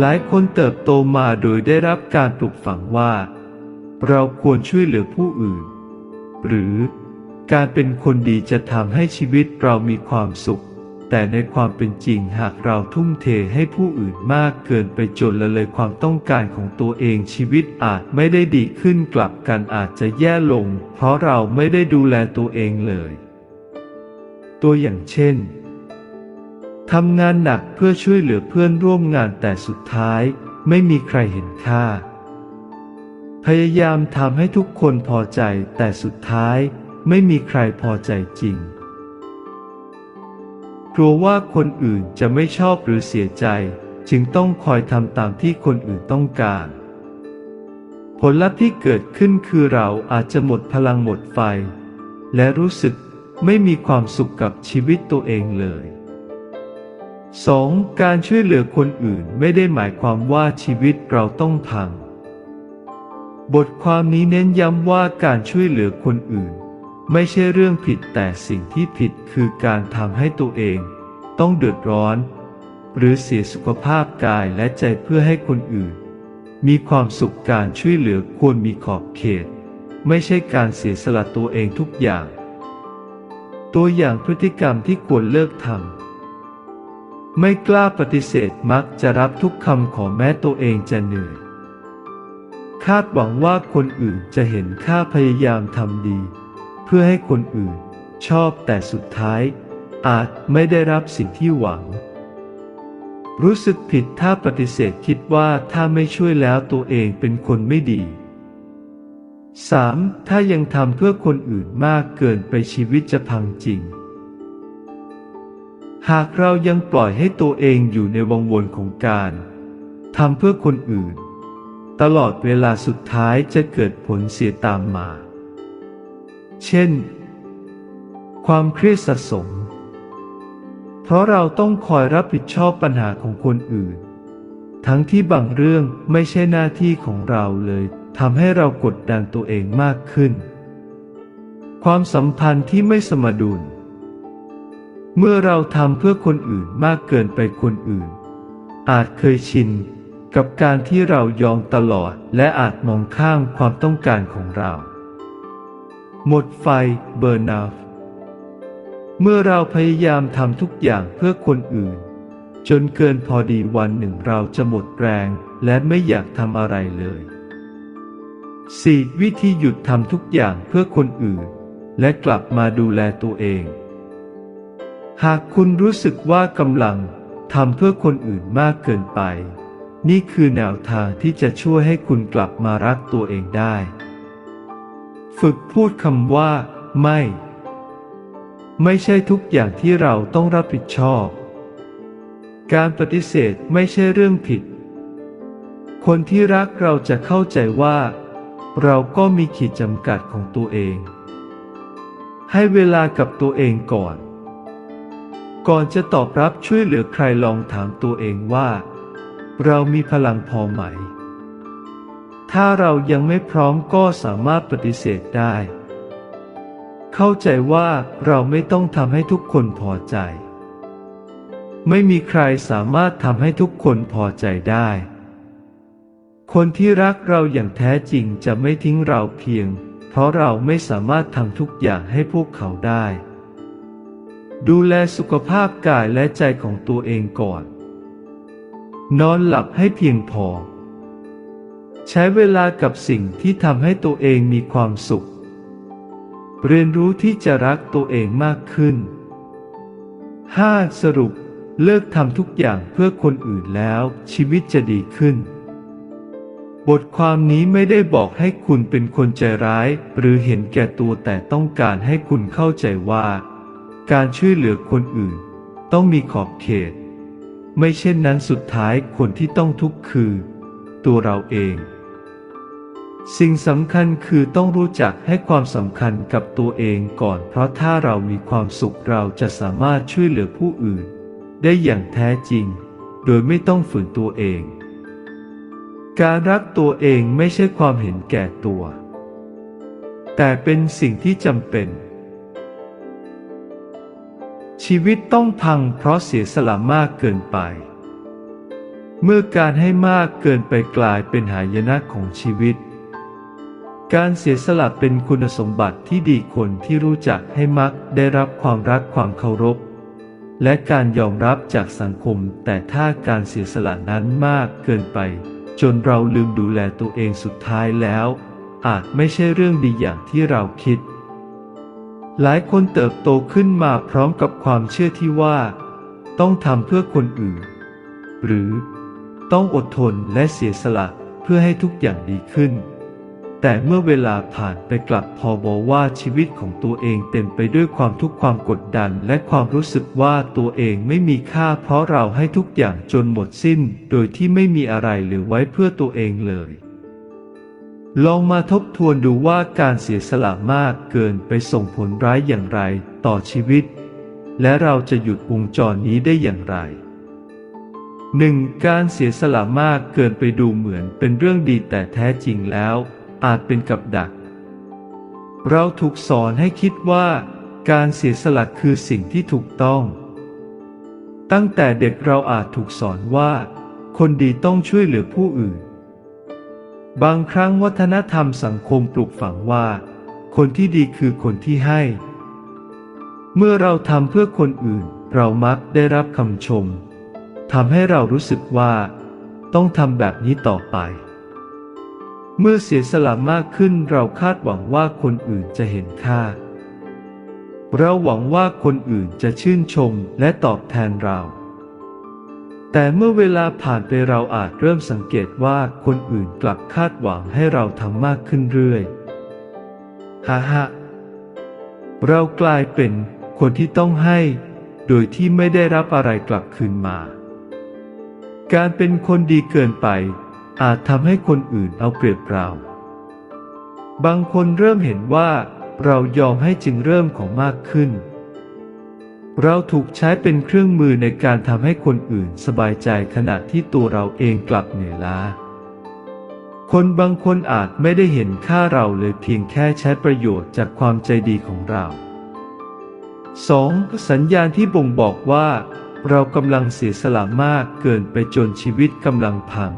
หลายคนเติบโตมาโดยได้รับการปลูกฝังว่า เราควรช่วยเหลือผู้อื่น หรือการเป็นคนดีจะทำให้ชีวิตเรามีความสุข แต่ในความเป็นจริงหากเราทุ่มเทให้ผู้อื่นมากเกินไปจนละเลยความต้องการของตัวเองชีวิตอาจไม่ได้ดีขึ้นกลับกันอาจจะแย่ลง เพราะเราไม่ได้ดูแลตัวเองเลย ตัวอย่างเช่น ทำงานหนักเพื่อช่วยเหลือเพื่อนร่วมงานแต่สุดท้าย ไม่มีใครเห็นค่า พยายามทำให้ทุกคนพอใจแต่สุดท้ายไม่มีใครพอใจจริง กลัวว่าคนอื่นจะไม่ชอบหรือเสียใจ จึงต้องคอยทำตามที่คนอื่นต้องการ ผลลัพธ์ที่เกิดขึ้นคือเราอาจจะหมดพลังหมดไฟ และรู้สึกไม่มีความสุขกับชีวิตตัวเองเลย 2. การช่วยเหลือคนอื่นไม่ได้หมายความว่าชีวิตเราต้องพังบทความนี้เน้นย้ำว่าการช่วยเหลือคนอื่น ไม่ใช่เรื่องผิดแต่สิ่งที่ผิดคือการทำให้ตัวเอง ต้องเดือดร้อน หรือเสียสุขภาพกายและใจเพื่อให้คนอื่น มีความสุขการช่วยเหลือควรมีขอบเขต ไม่ใช่การเสียสละตัวเองทุกอย่าง ตัวอย่างพฤติกรรมที่ควรเลิกทำ ไม่กล้าปฏิเสธมักจะรับทุกคำขอแม้ตัวเองจะเหนื่อย คาดหวังว่าคนอื่นจะเห็นค่าพยายามทำดี เพื่อให้คนอื่นชอบแต่สุดท้าย อาจไม่ได้รับสิ่งที่หวัง รู้สึกผิดถ้าปฏิเสธคิดว่าถ้าไม่ช่วยแล้วตัวเองเป็นคนไม่ดี 3. ถ้ายังทำเพื่อคนอื่นมากเกินไปชีวิตจะพังจริง หากเรายังปล่อยให้ตัวเองอยู่ในวงวนของการทำเพื่อคนอื่น ตลอดเวลาสุดท้ายจะเกิดผลเสียตามมา เช่น ความเครียดสะสม เพราะเราต้องคอยรับผิดชอบปัญหาของคนอื่น ทั้งที่บางเรื่องไม่ใช่หน้าที่ของเราเลยทำให้เรากดดันตัวเองมากขึ้น ความสัมพันธ์ที่ไม่สมดุล เมื่อเราทำเพื่อคนอื่นมากเกินไปคนอื่น อาจเคยชินกับการที่เรายอมตลอดและอาจมองข้ามความต้องการของเรา หมดไฟเบอร์นาฟเมื่อเราพยายามทำทุกอย่างเพื่อคนอื่น จนเกินพอดีวันหนึ่งเราจะหมดแรงและไม่อยากทำอะไรเลย 4. วิธีหยุดทำทุกอย่างเพื่อคนอื่น และกลับมาดูแลตัวเอง หากคุณรู้สึกว่ากำลังทำเพื่อคนอื่นมากเกินไป นี่คือแนวทางที่จะช่วยให้คุณกลับมารักตัวเองได้ ฝึกพูดคำว่า ไม่ ไม่ใช่ทุกอย่างที่เราต้องรับผิดชอบ การปฏิเสธไม่ใช่เรื่องผิด คนที่รักเราจะเข้าใจว่า เราก็มีขีดจำกัดของตัวเอง ให้เวลากับตัวเองก่อน ก่อนจะตอบรับช่วยเหลือใครลองถามตัวเองว่า เรามีพลังพอไหม ถ้าเรายังไม่พร้อมก็สามารถปฏิเสธได้ เข้าใจว่าเราไม่ต้องทำให้ทุกคนพอใจ ไม่มีใครสามารถทำให้ทุกคนพอใจได้ คนที่รักเราอย่างแท้จริงจะไม่ทิ้งเราเพียง เพราะเราไม่สามารถทำทุกอย่างให้พวกเขาได้ ดูแลสุขภาพกายและใจของตัวเองก่อน นอนหลับให้เพียงพอ ใช้เวลากับสิ่งที่ทำให้ตัวเองมีความสุข เรียนรู้ที่จะรักตัวเองมากขึ้น 5. สรุปเลิกทำทุกอย่างเพื่อคนอื่นแล้วชีวิตจะดีขึ้น บทความนี้ไม่ได้บอกให้คุณเป็นคนใจร้าย หรือเห็นแก่ตัวแต่ต้องการให้คุณเข้าใจว่า การช่วยเหลือคนอื่น ต้องมีขอบเขต ไม่เช่นนั้นสุดท้ายคนที่ต้องทุกข์คือ ตัวเราเอง สิ่งสำคัญคือต้องรู้จักให้ความสำคัญกับตัวเองก่อน เพราะถ้าเรามีความสุขเราจะสามารถช่วยเหลือผู้อื่น ได้อย่างแท้จริง โดยไม่ต้องฝืนตัวเอง การรักตัวเองไม่ใช่ความเห็นแก่ตัว แต่เป็นสิ่งที่จำเป็น ชีวิตต้องพังเพราะเสียสละมากเกินไป เมื่อการให้มากเกินไปกลายเป็นหายนะของชีวิต การเสียสละเป็นคุณสมบัติที่ดีคนที่รู้จักให้มักได้รับความรักความเคารพ และการยอมรับจากสังคม แต่ถ้าการเสียสละนั้นมากเกินไป จนเราลืมดูแลตัวเองสุดท้ายแล้ว อาจไม่ใช่เรื่องดีอย่างที่เราคิด หลายคนเติบโตขึ้นมาพร้อมกับความเชื่อที่ว่า ต้องทำเพื่อคนอื่น หรือต้องอดทนและเสียสละเพื่อให้ทุกอย่างดีขึ้น แต่เมื่อเวลาผ่านไปกลับพอบอกว่าชีวิตของตัวเองเต็มไปด้วยความทุกข์ความกดดัน และความรู้สึกว่าตัวเองไม่มีค่า เพราะเราให้ทุกอย่างจนหมดสิ้น โดยที่ไม่มีอะไรเหลือไว้เพื่อตัวเองเลย ลองมาทบทวนดูว่าการเสียสละมากเกินไปส่งผลร้ายอย่างไรต่อชีวิต และเราจะหยุดวงจรนี้ได้อย่างไรหนึ่งการเสียสละมากเกินไปดูเหมือนเป็นเรื่องดีแต่แท้จริงแล้ว อาจเป็นกับดัก เราถูกสอนให้คิดว่า การเสียสละคือสิ่งที่ถูกต้อง ตั้งแต่เด็กเราอาจถูกสอนว่า คนดีต้องช่วยเหลือผู้อื่น บางครั้งวัฒนธรรมสังคมปลูกฝังว่า คนที่ดีคือคนที่ให้ เมื่อเราทำเพื่อคนอื่น เรามักได้รับคำชมทำให้เรารู้สึกว่า ต้องทำแบบนี้ต่อไป เมื่อเสียสละมากขึ้นเราคาดหวังว่าคนอื่นจะเห็นค่า เราหวังว่าคนอื่นจะชื่นชมและตอบแทนเรา แต่เมื่อเวลาผ่านไปเราอาจเริ่มสังเกตว่าคนอื่นกลับคาดหวังให้เราทำมากขึ้นเรื่อยฮ่าฮะเรากลายเป็นคนที่ต้องให้ โดยที่ไม่ได้รับอะไรกลับคืนมา การเป็นคนดีเกินไป อาจทำให้คนอื่นเอาเปรียบเรา บางคนเริ่มเห็นว่าเรายอมให้จึงเริ่มของมากขึ้น เราถูกใช้เป็นเครื่องมือในการทำให้คนอื่นสบายใจขณะที่ตัวเราเองกลับเหนื่อยล้า คนบางคนอาจไม่ได้เห็นค่าเราเลยเพียงแค่ใช้ประโยชน์จากความใจดีของเรา 2. สัญญาณที่บ่งบอกว่า เรากำลังเสียสละมากเกินไปจนชีวิตกำลังพัง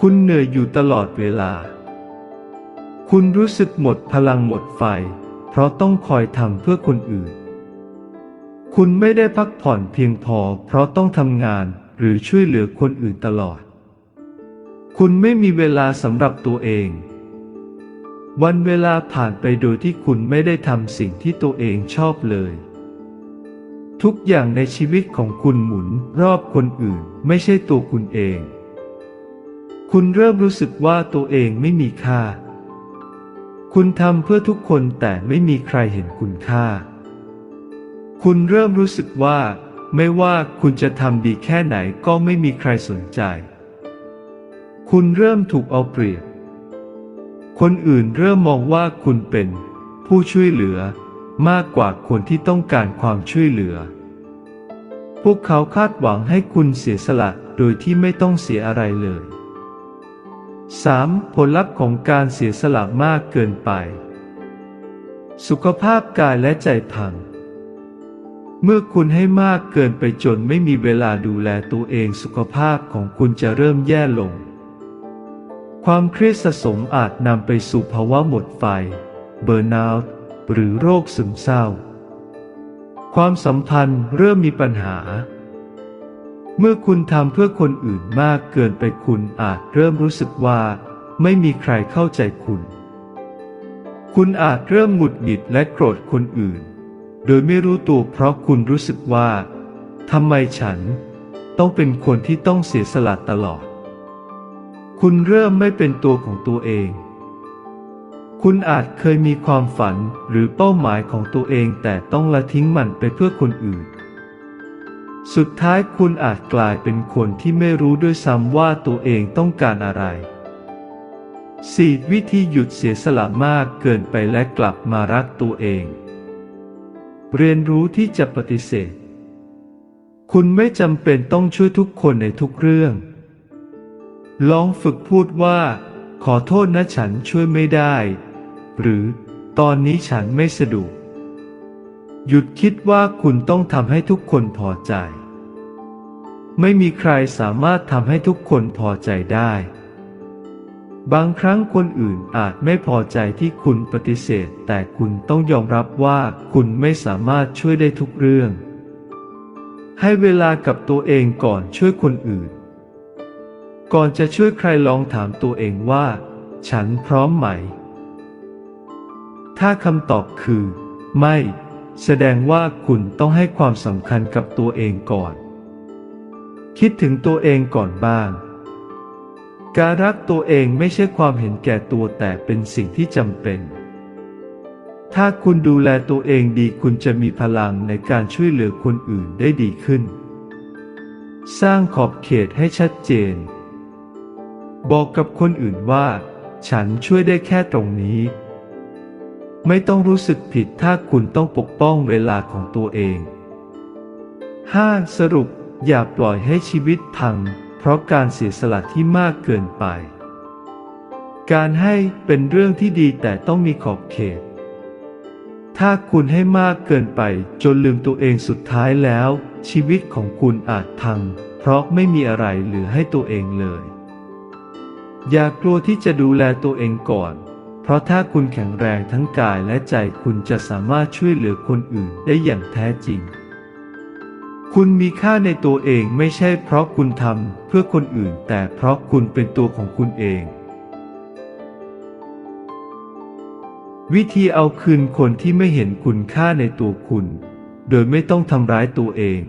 คุณเหนื่อยอยู่ตลอดเวลา คุณรู้สึกหมดพลังหมดไฟ เพราะต้องคอยทำเพื่อคนอื่น คุณไม่ได้พักผ่อนเพียงพอเพราะต้องทำงานหรือช่วยเหลือคนอื่นตลอด คุณไม่มีเวลาสำหรับตัวเอง วันเวลาผ่านไปโดยที่คุณไม่ได้ทำสิ่งที่ตัวเองชอบเลย ทุกอย่างในชีวิตของคุณหมุนรอบคนอื่นไม่ใช่ตัวคุณเอง คุณเริ่มรู้สึกว่าตัวเองไม่มีค่า คุณทำเพื่อทุกคนแต่ไม่มีใครเห็นคุณค่า คุณเริ่มรู้สึกว่า ไม่ว่าคุณจะทำดีแค่ไหนก็ไม่มีใครสนใจ คุณเริ่มถูกเอาเปรียบ คนอื่นเริ่มมองว่าคุณเป็น ผู้ช่วยเหลือ มากกว่าคนที่ต้องการความช่วยเหลือ พวกเขาคาดหวังให้คุณเสียสละโดยที่ไม่ต้องเสียอะไรเลย 3. ผลลัพธ์ของการเสียสละมากเกินไป สุขภาพกายและใจพัง เมื่อคุณให้มากเกินไปจนไม่มีเวลาดูแลตัวเองสุขภาพของคุณจะเริ่มแย่ลง ความเครียดสะสมอาจนำไปสู่ภาวะหมดไฟ เบอร์น u ์หรือโรคซึมเศร้า ความสัมพันธ์เริ่มมีปัญหา เมื่อคุณทำเพื่อคนอื่นมากเกินไปคุณอาจเริ่มรู้สึกว่า ไม่มีใครเข้าใจคุณ คุณอาจเริ่มหงุดหงิดและโกรธคนอื่น โดยไม่รู้ตัวเพราะคุณรู้สึกว่าทำไมฉันต้องเป็นคนที่ต้องเสียสละตลอด คุณเริ่มไม่เป็นตัวของตัวเอง คุณอาจเคยมีความฝันหรือเป้าหมายของตัวเองแต่ต้องละทิ้งมันไปเพื่อคนอื่น สุดท้ายคุณอาจกลายเป็นคนที่ไม่รู้ด้วยซ้ำว่าตัวเองต้องการอะไร 4. วิธีหยุดเสียสละมากเกินไปและกลับมารักตัวเอง เรียนรู้ที่จะปฏิเสธ คุณไม่จำเป็นต้องช่วยทุกคนในทุกเรื่อง ลองฝึกพูดว่า ขอโทษนะฉันช่วยไม่ได้ หรือตอนนี้ฉันไม่สะดวก หยุดคิดว่าคุณต้องทำให้ทุกคนพอใจ ไม่มีใครสามารถทำให้ทุกคนพอใจได้ บางครั้งคนอื่นอาจไม่พอใจที่คุณปฏิเสธ แต่คุณต้องยอมรับว่าคุณไม่สามารถช่วยได้ทุกเรื่อง ให้เวลากับตัวเองก่อนช่วยคนอื่น ก่อนจะช่วยใครลองถามตัวเองว่า ฉันพร้อมไหม ถ้าคำตอบคือ ไม่ แสดงว่าคุณต้องให้ความสำคัญกับตัวเองก่อน คิดถึงตัวเองก่อนบ้าง การรักตัวเองไม่ใช่ความเห็นแก่ตัวแต่เป็นสิ่งที่จำเป็น ถ้าคุณดูแลตัวเองดีคุณจะมีพลังในการช่วยเหลือคนอื่นได้ดีขึ้น สร้างขอบเขตให้ชัดเจน บอกกับคนอื่นว่า ฉันช่วยได้แค่ตรงนี้ ไม่ต้องรู้สึกผิดถ้าคุณต้องปกป้องเวลาของตัวเอง 5. สรุปอย่าปล่อยให้ชีวิตพัง ราะการเสียสละที่มากเกินไป การให้เป็นเรื่องที่ดีแต่ต้องมีขอบเขต ถ้าคุณให้มากเกินไปจนลืมตัวเองสุดท้ายแล้ว ชีวิตของคุณอาจพัง เพราะไม่มีอะไรเหลือให้ตัวเองเลย อย่ากลัวที่จะดูแลตัวเองก่อน เพราะถ้าคุณแข็งแรงทั้งกายและใจคุณจะสามารถช่วยเหลือคนอื่นได้อย่างแท้จริง คุณมีค่าในตัวเองไม่ใช่เพราะคุณทำเพื่อคนอื่น แต่เพราะคุณเป็นตัวของคุณเอง วิธีเอาคืนคนที่ไม่เห็นคุณค่าในตัวคุณ โดยไม่ต้องทำร้ายตัวเอง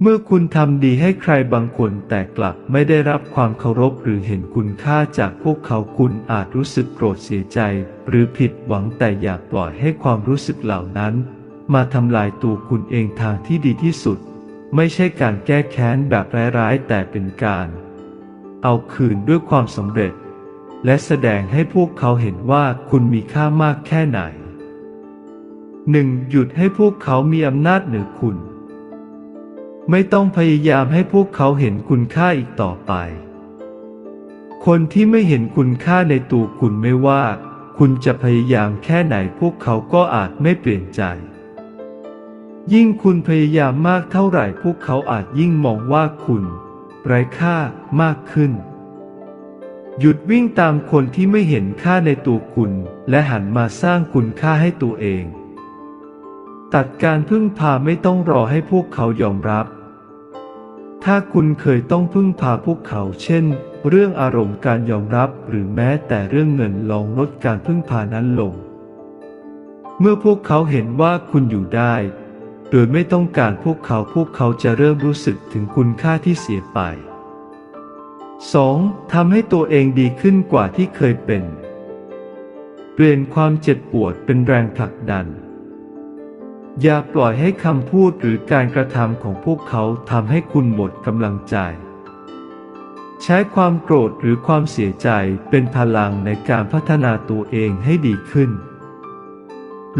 เมื่อคุณทำดีให้ใครบางคนแต่กลับไม่ได้รับความเคารพหรือเห็นคุณค่าจากพวกเขาคุณอาจรู้สึกโกรธเสียใจ หรือผิดหวังแต่อย่าปล่อยให้ความรู้สึกเหล่านั้น มาทำลายตัวคุณเองทางที่ดีที่สุด ไม่ใช่การแก้แค้นแบบร้ายๆ แต่เป็นการ เอาคืนด้วยความสำเร็จ และแสดงให้พวกเขาเห็นว่าคุณมีค่ามากแค่ไหน 1. หยุดให้พวกเขามีอำนาจเหนือคุณ ไม่ต้องพยายามให้พวกเขาเห็นคุณค่าอีกต่อไป คนที่ไม่เห็นคุณค่าในตัวคุณไม่ว่า คุณจะพยายามแค่ไหนพวกเขาก็อาจไม่เปลี่ยนใจ ยิ่งคุณพยายามมากเท่าไหร่ พวกเขาอาจยิ่งมองว่าคุณ ไร้ค่ามากขึ้น หยุดวิ่งตามคนที่ไม่เห็นค่าในตัวคุณ และหันมาสร้างคุณค่าให้ตัวเอง ตัดการพึ่งพาไม่ต้องรอให้พวกเขายอมรับ ถ้าคุณเคยต้องพึ่งพาพวกเขาเช่น เรื่องอารมณ์การยอมรับหรือแม้แต่เรื่องเงินลองลดการพึ่งพานั้นลง เมื่อพวกเขาเห็นว่าคุณอยู่ได้ โดยไม่ต้องการพวกเขาพวกเขาจะเริ่มรู้สึกถึงคุณค่าที่เสียไป 2. ทำให้ตัวเองดีขึ้นกว่าที่เคยเป็น เปลี่ยนความเจ็บปวดเป็นแรงผลักดัน อย่าปล่อยให้คำพูดหรือการกระทำของพวกเขาทำให้คุณหมดกำลังใจ ใช้ความโกรธหรือความเสียใจเป็นพลังในการพัฒนาตัวเองให้ดีขึ้น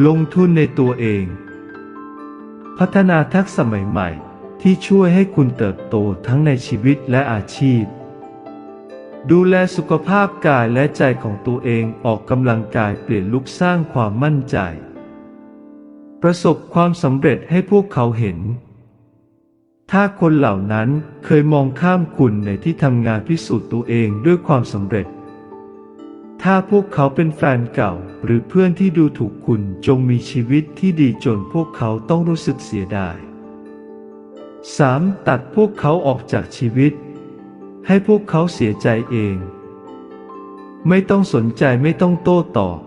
ลงทุนในตัวเอง พัฒนาทักษะใหม่ ๆ ที่ช่วยให้คุณเติบโตทั้งในชีวิตและอาชีพ ดูแลสุขภาพกายและใจของตัวเองออกกำลังกายเปลี่ยนลุกสร้างความมั่นใจ ประสบความสำเร็จให้พวกเขาเห็น ถ้าคนเหล่านั้นเคยมองข้ามคุณในที่ทำงานพิสูจน์ตัวเองด้วยความสำเร็จ ถ้าพวกเขาเป็นแฟนเก่า หรือเพื่อนที่ดูถูกคุณจงมีชีวิตที่ดีจนพวกเขาต้องรู้สึกเสียดาย 3. ตัดพวกเขาออกจากชีวิต ให้พวกเขาเสียใจเอง ไม่ต้องสนใจไม่ต้องโต้ตอบ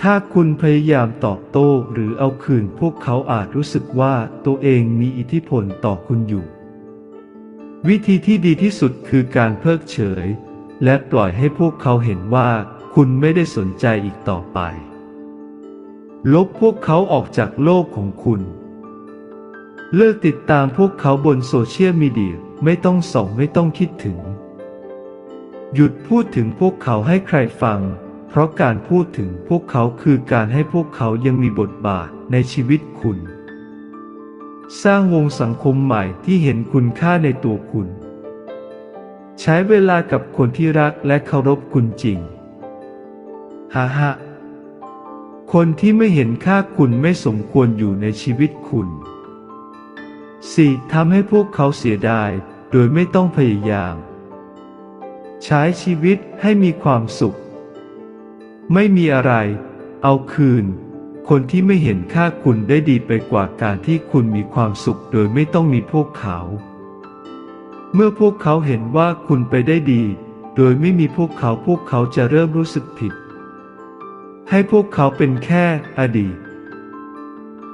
ถ้าคุณพยายามตอบโต้หรือเอาคืนพวกเขาอาจรู้สึกว่าตัวเองมีอิทธิพลต่อคุณอยู่ วิธีที่ดีที่สุดคือการเพิกเฉย และปล่อยให้พวกเขาเห็นว่า คุณไม่ได้สนใจอีกต่อไป ลบพวกเขาออกจากโลกของคุณ เลิกติดตามพวกเขาบนโซเชียลมีเดียไม่ต้องส่องไม่ต้องคิดถึง หยุดพูดถึงพวกเขาให้ใครฟัง เพราะการพูดถึงพวกเขาคือการให้พวกเขายังมีบทบาทในชีวิตคุณ สร้างวงสังคมใหม่ที่เห็นคุณค่าในตัวคุณ ใช้เวลากับคนที่รักและเคารพคุณจริง ฮ่าฮ่าคนที่ไม่เห็นค่าคุณไม่สมควรอยู่ในชีวิตคุณ 4. ทำให้พวกเขาเสียดาย โดยไม่ต้องพยายาม ใช้ชีวิตให้มีความสุข ไม่มีอะไร เอาคืน คนที่ไม่เห็นค่าคุณได้ดีไปกว่าการที่คุณมีความสุข โดยไม่ต้องมีพวกเขา เมื่อพวกเขาเห็นว่าคุณไปได้ดี โดยไม่มีพวกเขาพวกเขาจะเริ่มรู้สึกผิด ให้พวกเขาเป็นแค่อดีต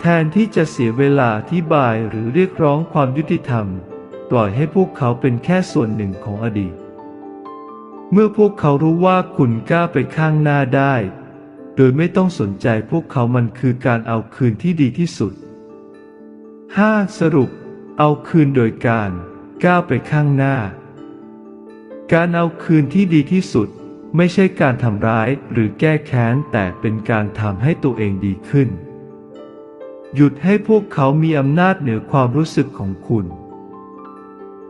แทนที่จะเสียเวลาที่บายหรือเรียกร้องความยุติธรรม ปล่อยให้พวกเขาเป็นแค่ส่วนหนึ่งของอดีต เมื่อพวกเขารู้ว่าคุณกล้าไปข้างหน้าได้ โดยไม่ต้องสนใจพวกเขามันคือการเอาคืนที่ดีที่สุด 5. สรุป เอาคืนโดยการก้าวไปข้างหน้า การเอาคืนที่ดีที่สุด ไม่ใช่การทำร้ายหรือแก้แค้นแต่เป็นการทำให้ตัวเองดีขึ้น หยุดให้พวกเขามีอำนาจเหนือความรู้สึกของคุณ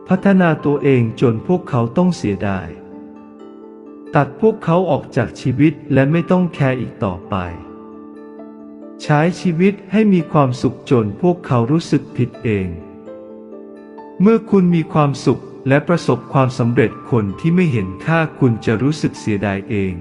พัฒนาตัวเองจนพวกเขาต้องเสียดาย ตัดพวกเขาออกจากชีวิตและไม่ต้องแคร์อีกต่อไป ใช้ชีวิตให้มีความสุขจนพวกเขารู้สึกผิดเอง เมื่อคุณมีความสุข และประสบความสำเร็จคนที่ไม่เห็นค่าคุณจะรู้สึกเสียดายเอง